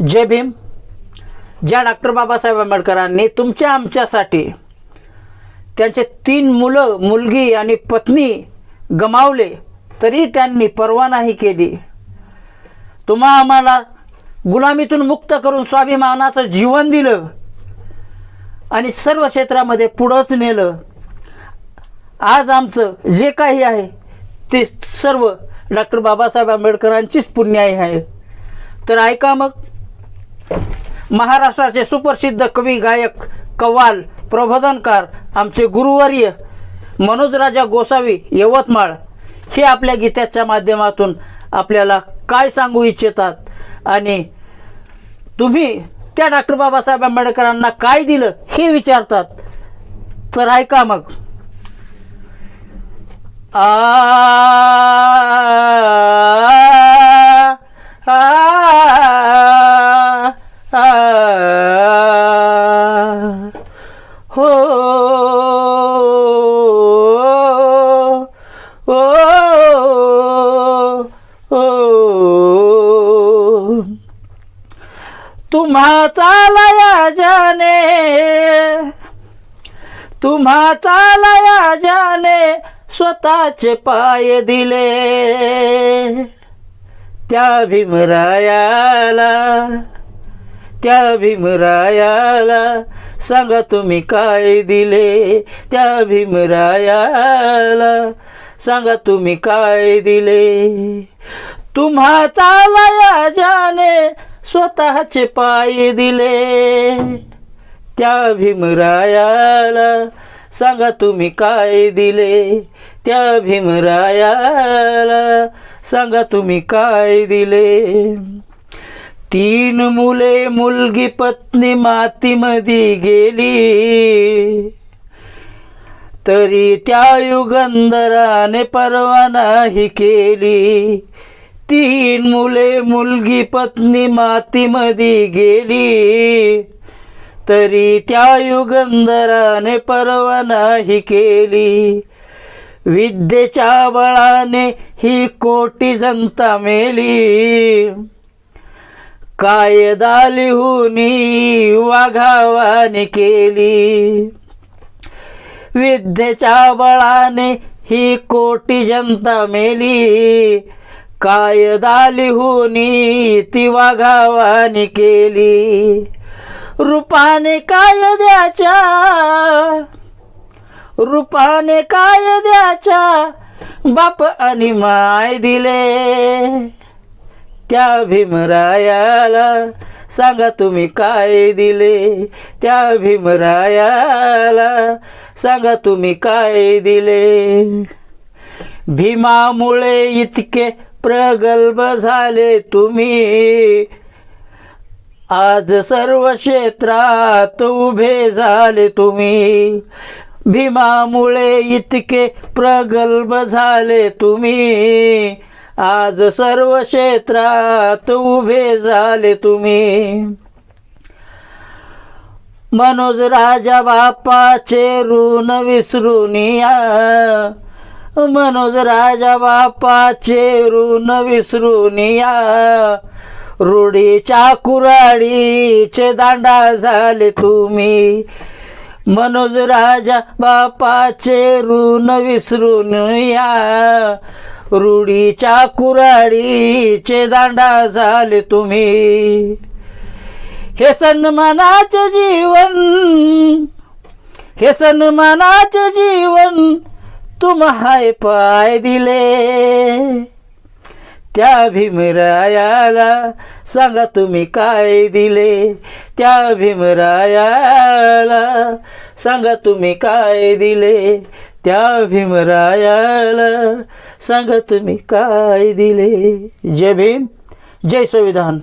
जय भीम. ज्या डॉक्टर बाबासाहेब आंबेडकरांनी तुमच्या आमच्यासाठी त्यांचे तीन मुलं मुलगी आणि पत्नी गमावले तरी त्यांनी पर्वा नाही केली. तुम्हा आम्हाला गुलामीतून मुक्त करून स्वाभिमानाचं जीवन दिलं आणि सर्व क्षेत्रामध्ये पुढंच नेलं. आज आमचं जे काही आहे ते सर्व डॉक्टर बाबासाहेब आंबेडकरांचीच पुण्याई आहे. तर ऐका मग महाराष्ट्राचे सुप्रसिद्ध कवी गायक कव्वाल प्रबोधनकार आमचे गुरुवर्य मनोजराजा गोसावी यवतमाळ हे आपल्या गीताच्या माध्यमातून आपल्याला काय सांगू इच्छितात आणि तुम्ही त्या डॉक्टर बाबासाहेब आंबेडकरांना काय दिलं हे विचारतात तर ऐका मग आ आ आ तुम्हा चालया जाने तुम्हा चालया जाने स्वतःचे पाय दिले. त्या भीमरायाला त्या भीमरायाला सांगा तुम्ही काय दिले. त्या भीमरायाला सांगा तुम्ही काय दिले. तुम्हा चालया जाने स्वतःचे पाय दिले. त्या भीमरायाला सांगा तुम्ही काय दिले. त्या भीमरायाला सांगा तुम्ही काय दिले. तीन मुले मुलगी पत्नी मातीमध्ये गेली. तरी त्या युगंधराने परवा नाही केली. तीन मुले मुलगी पत्नी मातीमध्ये गेली. तरी त्या युगंधराने परवा नाही केली. विद्येच्या बळाने ही कोटी जनता मेली. कायदा लिहूनी वाघावाने केली. विद्येच्या बळाने ही कोटी जनता मेली. कायदा लिहूनी ती वाघावानी केली? रूपाने कायद्याच्या रूपाने कायद्याच्या बाप आणि माय दिले. त्या भीमरायाला सांगा तुम्ही काय दिले? त्या भीमरायाला सांगा तुम्ही काय दिले? भीमामुळे इतके प्रगल्भ झाले तुम्ही. आज सर्व क्षेत्रात उभे झाले तुम्ही. भीमामुळे इतके प्रगल्भ झाले तुम्ही. आज सर्व क्षेत्रात उभे झाले तुम्ही. मनोज राजा बापाचे ऋण विसरून या. मनोज राजा बापाचे ऋण विसरून या. रूढीच्या कुराडीचे दांडा झाले तुम्ही. मनोज राजा बापाचे ऋण विसरून या. रूढीच्या कुराडीचे दांडा झाले तुम्ही. हे सन्मानाचे जीवन हे सन्मानाचे जीवन तुम्हाय पाय दिले। त्या भीमरायाला सांगा तुम्ही काय दिले? त्या भीमरायाला सांगा तुम्ही काय दिले? त्या भीमरायाला सांगा तुम्ही काय दिले? जय भीम जय संविधान.